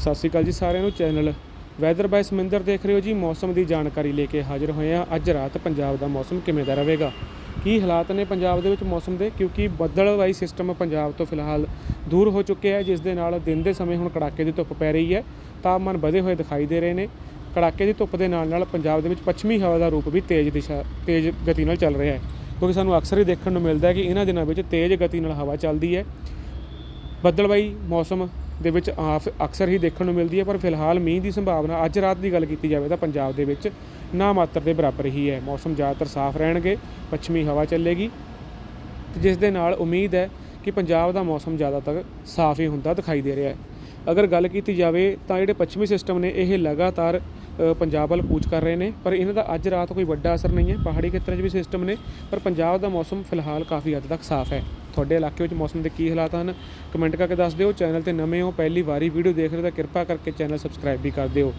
ਸਤਿ ਸ਼੍ਰੀ ਅਕਾਲ ਜੀ ਸਾਰਿਆਂ ਨੂੰ ਚੈਨਲ ਵੈਦਰ ਬਾਈ ਸਮਿੰਦਰ ਦੇਖ ਰਹੇ ਹੋ ਜੀ। ਮੌਸਮ ਦੀ ਜਾਣਕਾਰੀ ਲੈ ਕੇ ਹਾਜ਼ਰ ਹੋਏ ਆ ਅੱਜ ਰਾਤ ਪੰਜਾਬ ਦਾ ਮੌਸਮ ਕਿਵੇਂ ਦਾ ਰਹੇਗਾ? ਕੀ ਹਾਲਾਤ ਨੇ ਪੰਜਾਬ ਦੇ ਵਿੱਚ ਮੌਸਮ ਦੇ? ਕਿਉਂਕਿ ਬੱਦਲਵਾਈ ਸਿਸਟਮ ਪੰਜਾਬ ਤੋਂ ਫਿਲਹਾਲ ਦੂਰ ਹੋ ਚੁੱਕਿਆ ਹੈ, ਜਿਸ ਦੇ ਨਾਲ ਦਿਨ ਦੇ ਸਮੇਂ ਹੁਣ ਕੜਾਕੇ ਦੀ ਧੁੱਪ ਪੈ ਰਹੀ ਹੈ। ਤਾਪਮਾਨ ਵਧੇ ਹੋਏ ਦਿਖਾਈ ਦੇ ਰਹੇ ਨੇ। ਕੜਾਕੇ ਦੀ ਧੁੱਪ ਦੇ ਨਾਲ ਨਾਲ ਪੰਜਾਬ ਦੇ ਵਿੱਚ ਪੱਛਮੀ ਹਵਾ ਦਾ ਰੂਪ ਵੀ ਤੇਜ਼ ਦਿਸ਼ਾ, ਤੇਜ਼ ਗਤੀ ਨਾਲ ਚੱਲ ਰਿਹਾ ਹੈ। ਕਿਉਂਕਿ ਸਾਨੂੰ ਅਕਸਰ ਹੀ ਦੇਖਣ ਨੂੰ ਮਿਲਦਾ ਹੈ ਕਿ ਇਹਨਾਂ ਦਿਨਾਂ ਵਿੱਚ ਤੇਜ਼ ਗਤੀ ਨਾਲ ਹਵਾ ਚੱਲਦੀ ਹੈ। ਬੱਦਲਵਾਈ ਮੌਸਮ ਦੇ ਵਿੱਚ ਆਫ ਅਕਸਰ ਹੀ ਦੇਖਣ ਨੂੰ ਮਿਲਦੀ ਹੈ, ਪਰ ਫਿਲਹਾਲ ਮੀਂਹ ਦੀ ਸੰਭਾਵਨਾ ਅੱਜ ਰਾਤ ਦੀ ਗੱਲ ਕੀਤੀ ਜਾਵੇ ਤਾਂ ਪੰਜਾਬ ਦੇ ਵਿੱਚ ਨਾ ਮਾਤਰ ਦੇ ਬਰਾਬਰ ਹੀ ਹੈ। ਮੌਸਮ ਜ਼ਿਆਦਾਤਰ ਸਾਫ਼ ਰਹਿਣਗੇ, ਪੱਛਮੀ ਹਵਾ ਚੱਲੇਗੀ ਤੇ ਜਿਸ ਦੇ ਨਾਲ ਉਮੀਦ ਹੈ ਕਿ ਪੰਜਾਬ ਦਾ ਮੌਸਮ ਜ਼ਿਆਦਾਤਰ ਸਾਫ਼ ਹੀ ਹੁੰਦਾ ਦਿਖਾਈ ਦੇ ਰਿਹਾ ਹੈ। ਅਗਰ ਗੱਲ ਕੀਤੀ ਜਾਵੇ ਤਾਂ ਜਿਹੜੇ ਪੱਛਮੀ ਸਿਸਟਮ ਨੇ, ਇਹ ਲਗਾਤਾਰ ਪੰਜਾਬ ਵੱਲ ਕੂਚ ਕਰ ਰਹੇ ਨੇ। ਪਰ ਇਹਨਾਂ ਦਾ ਅੱਜ ਰਾਤ ਕੋਈ ਵੱਡਾ ਅਸਰ ਨਹੀਂ ਹੈ। ਪਹਾੜੀ ਖੇਤਰਾਂ 'ਚ ਵੀ ਸਿਸਟਮ ਨੇ, ਪਰ ਪੰਜਾਬ ਦਾ ਮੌਸਮ ਫਿਲਹਾਲ ਕਾਫੀ ਹੱਦ ਤੱਕ ਸਾਫ਼ ਹੈ। ਤੁਹਾਡੇ ਇਲਾਕੇ ਵਿੱਚ ਮੌਸਮ ਦੇ ਕੀ ਹਾਲਾਤ ਹਨ? ਕਮੈਂਟ ਕਰਕੇ ਦੱਸ ਦਿਓ। ਚੈਨਲ ਤੇ ਨਵੇਂ ਹੋ, ਪਹਿਲੀ ਵਾਰੀ ਵੀਡੀਓ ਦੇਖ ਰਹੇ ਤਾਂ ਕਿਰਪਾ ਕਰਕੇ ਚੈਨਲ ਸਬਸਕ੍ਰਾਈਬ ਵੀ ਕਰ ਦਿਓ,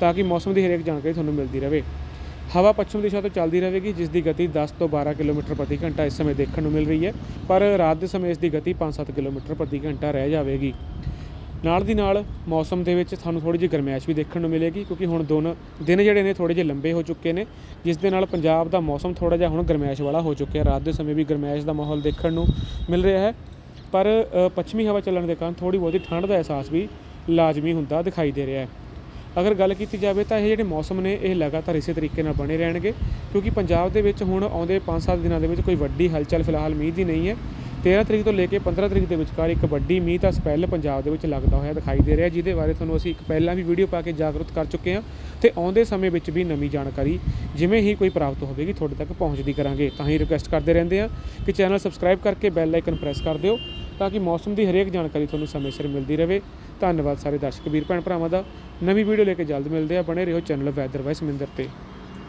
ਤਾਂ ਕਿ ਮੌਸਮ ਦੀ ਹਰੇਕ ਜਾਣਕਾਰੀ ਤੁਹਾਨੂੰ ਮਿਲਦੀ ਰਹੇ। ਹਵਾ ਪੱਛਮ ਦਿਸ਼ਾ ਤੋਂ ਚੱਲਦੀ ਰਹੇਗੀ, ਜਿਸ ਦੀ ਗਤੀ 10 ਤੋਂ 12 ਕਿਲੋਮੀਟਰ ਪ੍ਰਤੀ ਘੰਟਾ ਇਸ ਸਮੇਂ ਦੇਖਣ ਨੂੰ ਮਿਲ ਰਹੀ ਹੈ, ਪਰ ਰਾਤ ਦੇ ਸਮੇਂ ਇਸ ਦੀ ਗਤੀ 5-7 ਕਿਲੋਮੀਟਰ ਪ੍ਰਤੀ ਘੰਟਾ ਰਹਿ ਜਾਵੇਗੀ। ਨਾਲ ਦੀ ਨਾਲ ਮੌਸਮ ਦੇ ਵਿੱਚ ਤੁਹਾਨੂੰ ਥੋੜੀ ਜਿਹੀ ਗਰਮੈਸ਼ ਵੀ ਦੇਖਣ ਨੂੰ ਮਿਲੇਗੀ, ਕਿਉਂਕਿ ਹੁਣ ਦੋਨ, ਦਿਨ ਜਿਹੜੇ ਨੇ ਥੋੜੇ ਜਿਹੇ ਲੰਬੇ ਹੋ ਚੁੱਕੇ ਨੇ, ਜਿਸ ਦੇ ਨਾਲ ਪੰਜਾਬ ਦਾ ਮੌਸਮ ਥੋੜਾ ਜਿਹਾ ਹੁਣ ਗਰਮੈਸ਼ ਵਾਲਾ ਹੋ ਚੁੱਕਿਆ। ਰਾਤ ਦੇ ਸਮੇਂ ਵੀ ਗਰਮੈਸ਼ ਦਾ ਮਾਹੌਲ ਦੇਖਣ ਨੂੰ ਮਿਲ ਰਿਹਾ ਹੈ। ਪਰ ਪੱਛਮੀ ਹਵਾ ਚੱਲਣ ਦੇ ਕਾਰਨ ਥੋੜੀ ਬਹੁਤੀ ਠੰਡ ਦਾ ਅਹਿਸਾਸ ਵੀ ਲਾਜ਼ਮੀ ਹੁੰਦਾ ਦਿਖਾਈ ਦੇ ਰਿਹਾ ਹੈ। ਅਗਰ ਗੱਲ ਕੀਤੀ ਜਾਵੇ ਤਾਂ ਇਹ ਜਿਹੜੇ ਮੌਸਮ ਨੇ, ਇਹ ਲਗਾਤਾਰ ਇਸੇ ਤਰੀਕੇ ਨਾਲ ਬਣੇ ਰਹਿਣਗੇ, ਕਿਉਂਕਿ ਪੰਜਾਬ ਦੇ ਵਿੱਚ ਹੁਣ ਆਉਂਦੇ 5-7 ਦਿਨਾਂ ਦੇ ਵਿੱਚ ਕੋਈ ਵੱਡੀ ਹਲਚਲ ਫਿਲਹਾਲ ਮੀਂਹ ਦੀ ਨਹੀਂ ਹੈ। 13 ਤਰੀਕ ਤੋਂ ਲੈ ਕੇ 15 ਤਰੀਕ ਦੇ ਵਿਚਕਾਰ ਇੱਕ ਵੱਡੀ ਮੀਂਹ ਦਾ ਸਪੈਲ ਪੰਜਾਬ ਦੇ ਵਿੱਚ ਲੱਗਦਾ ਹੋਇਆ ਦਿਖਾਈ ਦੇ ਰਿਹਾ। ਜਿਹਦੇ ਬਾਰੇ ਤੁਹਾਨੂੰ ਅਸੀਂ ਇੱਕ ਪਹਿਲਾਂ ਵੀ ਵੀਡੀਓ ਪਾ ਕੇ ਜਾਗਰੂਕ ਕਰ ਚੁੱਕੇ ਹਾਂ ਤੇ ਆਉਂਦੇ ਸਮੇਂ ਵਿੱਚ ਵੀ ਨਵੀਂ ਜਾਣਕਾਰੀ ਜਿਵੇਂ ਹੀ ਕੋਈ ਪ੍ਰਾਪਤ ਹੋਵੇਗੀ ਤੁਹਾਡੇ ਤੱਕ ਪਹੁੰਚਦੀ ਕਰਾਂਗੇ। ਤਾਂ ਹੀ ਰਿਕੁਐਸਟ ਕਰਦੇ ਰਹਿੰਦੇ ਹਾਂ ਕਿ ਚੈਨਲ ਸਬਸਕ੍ਰਾਈਬ ਕਰਕੇ ਬੈਲ ਆਈਕਨ ਪ੍ਰੈਸ ਕਰ ਦਿਓ ਤਾਂ ਕਿ ਮੌਸਮ ਦੀ ਹਰੇਕ ਜਾਣਕਾਰੀ ਤੁਹਾਨੂੰ ਸਮੇਂ ਸਿਰ ਮਿਲਦੀ ਰਹੇ। ਧੰਨਵਾਦ ਸਾਰੇ ਦਰਸ਼ਕ, ਵੀਰ ਭੈਣ ਭਰਾਵਾਂ ਦਾ। ਨਵੀਂ ਵੀਡੀਓ ਲੈ ਕੇ ਜਲਦ ਮਿਲਦੇ ਆ ਬਣੇ ਰਹੋ ਚੈਨਲ ਵੈਦਰ ਵਾਈਸ ਮਿੰਦਰ ਤੇ।